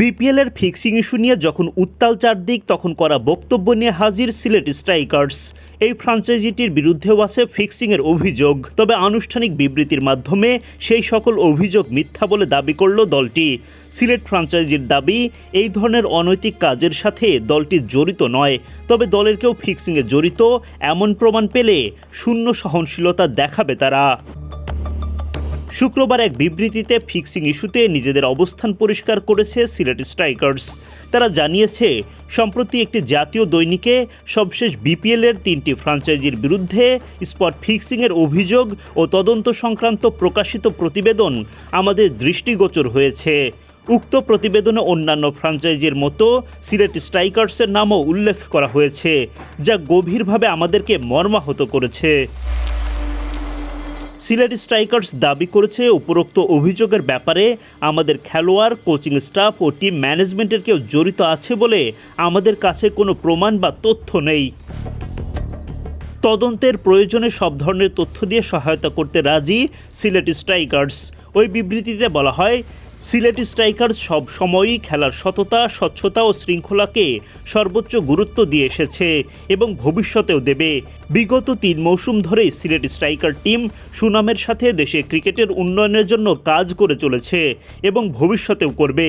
BPL এর fixing issue নিয়ে যখন উত্তাল চারদিক, তখন করা বক্তব্য নিয়ে হাজির সিলেট স্ট্রাইকার্স। এই ফ্রাঞ্চাইজিটির বিরুদ্ধেও আছে ফিক্সিংয়ের অভিযোগ। তবে আনুষ্ঠানিক বিবৃতির মাধ্যমে সেই সকল অভিযোগ মিথ্যা বলে দাবি করল দলটি। সিলেট ফ্রাঞ্চাইজির দাবি, এই ধরনের অনৈতিক কাজের সাথে দলটি জড়িত নয়। তবে দলের কেউ ফিক্সিংয়ে জড়িত, এমন প্রমাণ পেলে শূন্য সহনশীলতা দেখাবে তারা। শুক্রবার এক বিবৃতিতে ফিক্সিং ইস্যুতে নিজেদের অবস্থান পরিষ্কার করেছে সিলেট স্ট্রাইকার্স। তারা জানিয়েছে, সম্প্রতি একটি জাতীয় দৈনিকে সবশেষ বিপিএলের তিনটি ফ্রাঞ্চাইজির বিরুদ্ধে স্পট ফিক্সিংয়ের অভিযোগ ও তদন্ত সংক্রান্ত প্রকাশিত প্রতিবেদন আমাদের দৃষ্টিগোচর হয়েছে। উক্ত প্রতিবেদনে অন্যান্য ফ্রাঞ্চাইজির মতো সিলেট স্ট্রাইকার্সের নামও উল্লেখ করা হয়েছে, যা গভীরভাবে আমাদেরকে মর্মাহত করেছে। সিলেট স্ট্রাইকার্স দাবি করেছে উপরোক্ত অভিযোগের ব্যাপারে আমাদের খেলোয়াড়, কোচিং স্টাফ ও টিম ম্যানেজমেন্টের কেউ জড়িত আছে বলে আমাদের কাছে কোনো প্রমাণ বা তথ্য নেই। তদন্তের প্রয়োজনে সব ধরনের তথ্য দিয়ে সহায়তা করতে রাজি সিলেট স্ট্রাইকার্স। ওই বিবৃতিতে বলা হয় সিলেট স্ট্রাইকার সব সময়ই খেলার সততা, স্বচ্ছতা ও শৃঙ্খলাকে সর্বোচ্চ গুরুত্ব দিয়ে এসেছে এবং ভবিষ্যতেও দেবে। বিগত তিন মৌসুম ধরেই সিলেট স্ট্রাইকার টিম সুনামের সাথে দেশে ক্রিকেটের উন্নয়নের জন্য কাজ করে চলেছে এবং ভবিষ্যতেও করবে।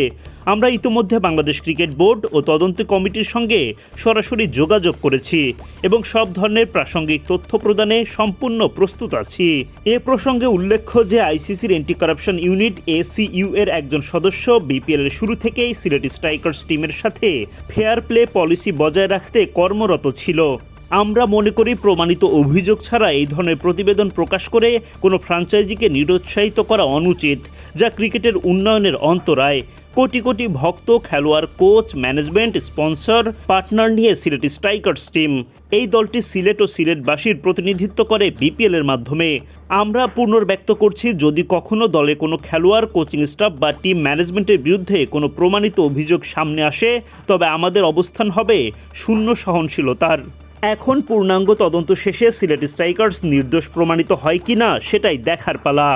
আমরা ইতোমধ্যে বাংলাদেশ ক্রিকেট বোর্ড ও তদন্ত কমিটির সঙ্গে সরাসরি যোগাযোগ করেছি এবং সব ধরনের প্রাসঙ্গিক তথ্য প্রদানে সম্পূর্ণ প্রস্তুত আছি। এ প্রসঙ্গে উল্লেখ্য যে আইসিসির অ্যান্টি কারাপশন ইউনিট এসিইউ এর একজন সদস্য বিপিএল এর শুরু থেকেই সিলেট স্ট্রাইকার্স টিমের সাথে ফেয়ার প্লে পলিসি বজায় রাখতে কর্মরত ছিল। আমরা মনে করি প্রমাণিত অভিযোগ ছাড়া এই ধরনের প্রতিবেদন প্রকাশ করে কোনো ফ্রাঞ্চাইজিকে নিরুৎসাহিত করা অনুচিত, যা ক্রিকেটের উন্নয়নের অন্তরায়। কোটি কোটি ভক্ত, খেলোয়াড় কোচ ম্যানেজমেন্ট স্পন্সর পার্টনার নিয়ে সিলেট স্ট্রাইকার্স টিম এই দলটি সিলেট ও সিলেটবাসীর প্রতিনিধিত্ব করে বিপিএল এর মাধ্যমে। আমরা পুনর্ব্যক্ত করছি, যদি কখনো দলে কোনো খেলোয়াড় কোচিং স্টাফ বা টিম ম্যানেজমেন্টের বিরুদ্ধে কোনো প্রমাণিত অভিযোগ সামনে আসে, তবে আমাদের অবস্থান হবে শূন্য সহনশীলতার। এখন পূর্ণাঙ্গ তদন্ত শেষে সিলেট স্ট্রাইকার্স নির্দোষ প্রমাণিত হয় কিনা, সেটাই দেখার পালা।